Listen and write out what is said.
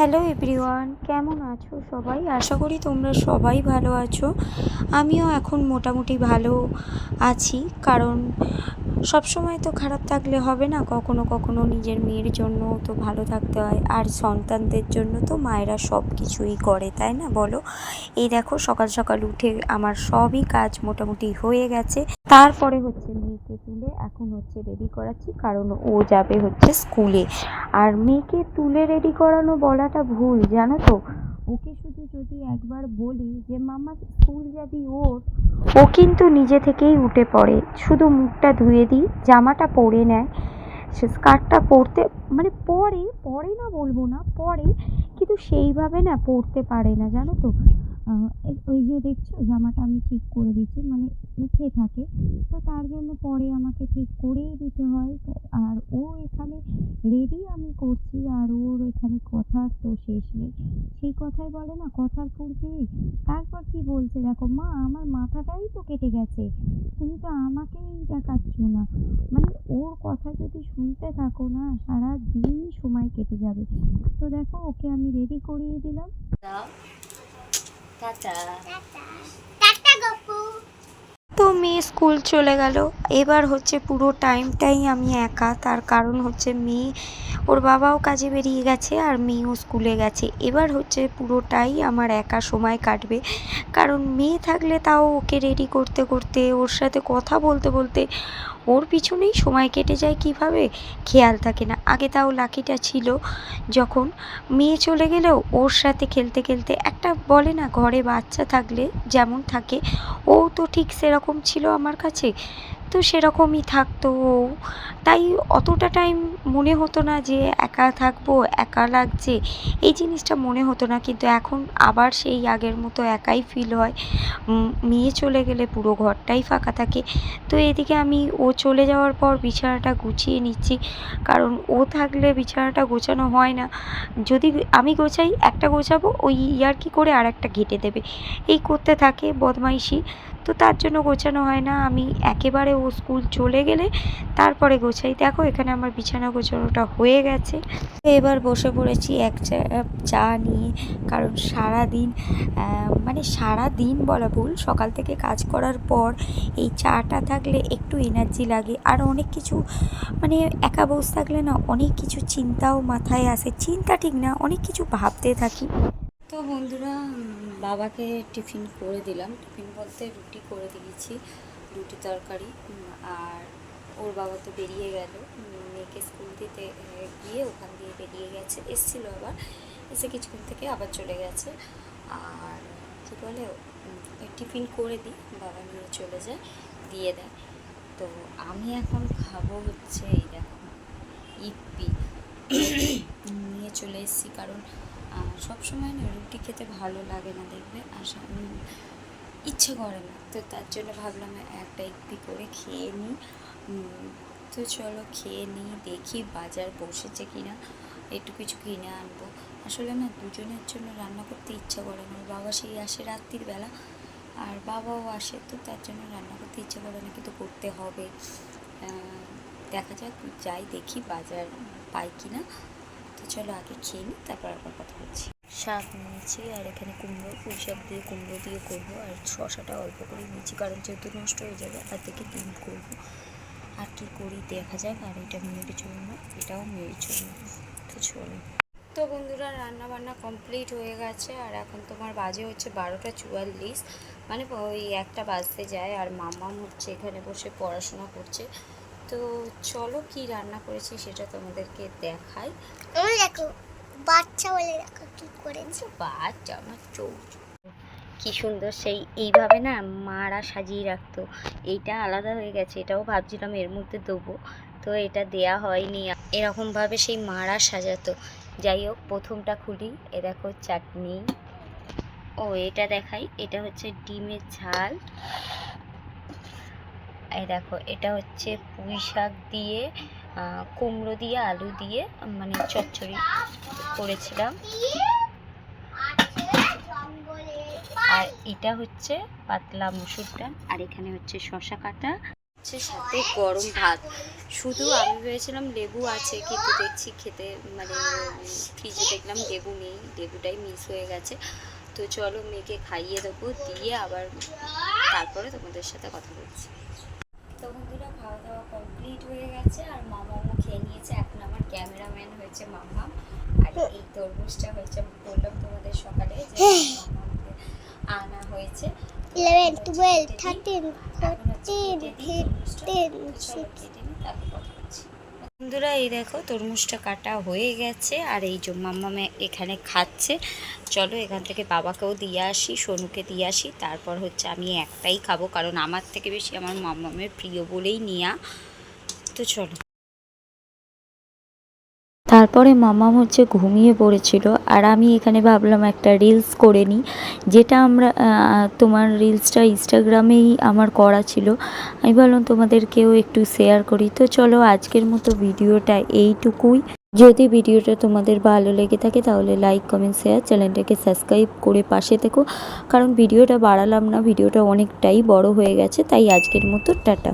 Hello everyone, কেমন আছো সবাই? আশা করি তোমরা সবাই ভালো আছো। আমিও এখন মোটামুটি ভালো আছি, কারণ সব সময় তো খারাপ থাকলে হবে না, কখনো কখনো নিজের মেয়ের জন্য তো ভালো থাকতে হয়, আর সন্তানদের জন্য তো মায়েরা সব কিছুই করে, তাই না বলো? এই দেখো সকাল সকাল উঠে আমার সবই কাজ মোটামুটি হয়ে গেছে। তারপরে হচ্ছে মেয়েকে তুলে এখন হচ্ছে রেডি করাচ্ছি, কারণ ও যাবে হচ্ছে স্কুলে আর মেয়েকে তুলে রেডি করানো বলাটা ভুল, জানো তো? ওকে শুধু যদি একবার বলি যে মামা স্কুল যাবি ওর? ও কিন্তু নিজে থেকেই উঠে পড়ে। শুধু মুখটা ধুয়ে দিই, জামাটা পরে নেয়। সে স্কার্টটা পরতে মানে পরে পরে না বলব না, পরে, কিন্তু সেইভাবে না পরতে পারে না, জানো তো? ওই যে দেখছ, জামাটা আমি ঠিক করে দিচ্ছি মানে উঠে থাকে। তো তার জন্য পরে আমাকে ঠিক করেই দিতে হয়। আর ও এখানে রেডি আমি করছি, আর ওর এখানে কথার তো শেষ নেই। সেই কথাই বলে না, কথার ফুলঝুরি তারপর কি বলছে দেখো, মা, আমার মাথাটাই তো কেটে গেছে। তুমি তো আমাকেই দেখাচ্ছ না। মানে ওর কথা যদি শুনতে থাকো না সারা দিন সময় কেটে যাবে। তো দেখো, ওকে আমি রেডি করিয়ে দিলাম। টাটা। টাটা গপু। তো মেয়ে স্কুল চলে গেল। এবার হচ্ছে পুরো টাইমটাই আমি একা। তার কারণ হচ্ছে মেয়ে ওর বাবাও কাজে বেরিয়ে গেছে আর মেয়েও স্কুলে গেছে। এবার হচ্ছে পুরোটাই আমার একা সময় কাটবে। কারণ মেয়ে থাকলে তাও ওকে রেডি করতে করতে ওর সাথে কথা বলতে বলতে ওর পিছনেই সময় কেটে যায় কীভাবে? খেয়াল থাকে না। আগে তাও লাকিটা ছিল। যখন মেয়ে চলে গেলেও ওর সাথে খেলতে খেলতে একটা বলে না, ঘরে বাচ্চা থাকলে যেমন থাকে, ও তো ঠিক সেরকম ছিল আমার কাছে। তো সেরকমই থাকতো। তাই অতটা টাইম মনে হতো না যে একা থাকব, একা লাগছে। এই জিনিসটা মনে হতো না, কিন্তু এখন আবার সেই আগের মতো একাই ফিল হয়। মেয়ে চলে গেলে পুরো ঘরটাই ফাঁকা থাকে। তো এদিকে আমি, ও চলে যাওয়ার পর বিছানাটা গুছিয়ে নিচ্ছি। কারণ ও থাকলে বিছানাটা গোছানো হয় না। যদি আমি গোছাই, একটা গোছাবো, ওই ইয়ার্কি করে আর একটা ঘেটে দেবে। এই করতে থাকে বদমাইশি। তো তার জন্য গোছানো হয় না। আমি একেবারে ও স্কুল চলে গেলে তারপরে গোছাই। দেখো, এখানে আমার বিছানা গোছানোটা হয়ে গেছে। এবার বসে পড়েছি এক চা- নিয়ে। কারণ সারা দিন মানে সারা দিন বলা ভুল, সকাল থেকে কাজ করার পর এই চাটা থাকলে একটু এনার্জি লাগে। আর অনেক কিছু মানে একা বসে থাকলে না অনেক কিছু চিন্তাও মাথায় আসে। চিন্তা ঠিক না, অনেক কিছু ভাবতে থাকি। তো বন্ধুরা, বাবাকে টিফিন করে দিলাম। বলতে রুটি করে দিয়েছি রুটি তরকারি আর ওর বাবা তো বেরিয়ে গেল। মেয়েকে স্কুল দিতে গিয়ে ওখান দিয়ে বেরিয়ে গেছে এসছিল আবার এসে কিছুক্ষণ থেকে আবার চলে গেছে। আর কী বলে টিফিন করে দিই বাবা নিয়ে চলে যায় দিয়ে দেয়। তো আমি এখন খাব হচ্ছে এই দেখো ইপি নিয়ে চলে এসেছি কারণ সব সময় না রুটি খেতে ভালো লাগে না দেখবে উম, ইচ্ছে করে না। তো তার জন্য ভাবলাম একটা ইপি করে খেয়ে নিই। তো চলো খেয়ে নিই, দেখি বাজার বসেছে কিনা। একটু কিছু কিনে আনব। আসলে না, দুজনের জন্য রান্না করতে ইচ্ছা করে না। বাবা সেই আসে রাত্রির বেলা, আর বাবাও আসে, তো তার জন্য রান্না করতে ইচ্ছা করে না, কিন্তু করতে হবে। দেখা যাক, যাই দেখি বাজার পাই কিনা। তো চলো আগে খেয়ে নিই, তারপর আবার কথা বলছি। শাক নিয়েছি আর এখানে কুমড়ো পুঁই শাক দিয়ে কুমড়ো দিয়ে করব আর শশাটা অল্প করে নিয়েছি কারণ যেহেতু নষ্ট হয়ে যাবে আর থেকে ডিম করব। আর কী করি দেখা যাক আর এটা মেয়ের জন্য এটাও মেয়ের জন্য। তো চলো। তো বন্ধুরা রান্না বান্না কমপ্লিট হয়ে গেছে আর এখন তোমার বাজে হচ্ছে বারোটা চুয়াল্লিশ। মানে ওই একটা বাজতে যায় আর মামাম হচ্ছে এখানে বসে পড়াশোনা করছে। তো চলো কি রান্না করেছি সেটা তোমাদেরকে দেখাই। দেখো। বাচ্চা বলে দেখো কি করেছে? বাচ্চা, আমার কি সুন্দর সেই, এইভাবে না মারা সাজিয়ে রাখতো। এইটা আলাদা হয়ে গেছে, এটাও ভাবছিলাম এর মধ্যে দেবো। তো এটা দেয়া হয়নি। এরকমভাবে সেই মারা সাজাতো। যাই হোক, প্রথমটা খুলি। এ দেখো চাটনি। ও, এটা দেখাই। এটা হচ্ছে ডিমের ঝাল। এই দেখো, এটা হচ্ছে পুঁই শাক দিয়ে কুমড়ো দিয়ে, আলু দিয়ে মানে চচ্চড়ি। করেছিলাম। আর এটা হচ্ছে পাতলা মুসুর ডাল, আর এখানে হচ্ছে শশা কাটা। হচ্ছে সাথে গরম ভাত। শুধু আমি ভেবেছিলাম লেবু আছে, কিন্তু দেখছি খেতে মানে ফ্রিজে দেখলাম লেবু নেই, লেবুটাই মিস হয়ে গেছে। তো চলো মেয়েকে খাইয়ে দেবো, দিয়ে আবার তারপরে তোমাদের সাথে কথা বলছি। তো বন্ধুরা, খাওয়া দাওয়া কমপ্লিট হয়ে গেছে, আর মামাও খেয়ে নিয়েছে। এখন আমার ক্যামেরাম্যান হয়েছে মামা। এই তরমুজটা হয়েছে বললাম তোমাদের সকালে যে আনা হয়েছে। Eleven twelve thirteen fourteen fifteen. বন্ধুরা এই দেখো তরমুজটা কাটা হয়ে গেছে আর এই যে মাম্মা এখানে খাচ্ছে। চলো এখান থেকে বাবাকেও দিয়ে আসি সোনুকে দিয়ে আসি। তারপর হচ্ছে আমি একটাই খাব কারণ আমার থেকে বেশি আমার মাম্মামের প্রিয় বলেই নিয়া। তো চলো। তারপরে মামাম হচ্ছে ঘুমিয়ে পড়েছিল, আর আমি এখানে ভাবলাম একটা রিলস করে নিই, যেটা আমরা তোমার রিলসটা ইনস্টাগ্রামেই আমার করা ছিল। আমি ভাবলাম তোমাদেরকেও একটু শেয়ার করি। তো চলো আজকের মতো ভিডিওটা এইটুকুই। যদি ভিডিওটা তোমাদের ভালো লেগে থাকে তাহলে লাইক কমেন্ট শেয়ার চ্যানেলটাকে সাবস্ক্রাইব করে পাশে থেকো। কারণ ভিডিওটা বাড়ালাম না, ভিডিওটা অনেকটাই বড় হয়ে গেছে, তাই আজকের মতো টাটা।